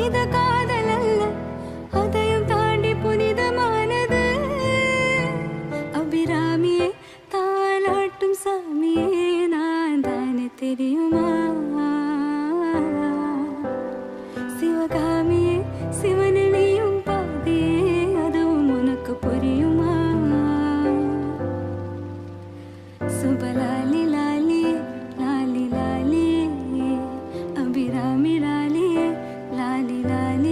புனித காதல் அல்ல அதையும் தாண்டி புனிதமானது. அபிராமியே தாளாட்டும் சாமியே நான் தானே தெரியுமா? சிவகாமியே சிவனிலையும் பாதியே அதுவும் உனக்கு புரியுமா? சுபலா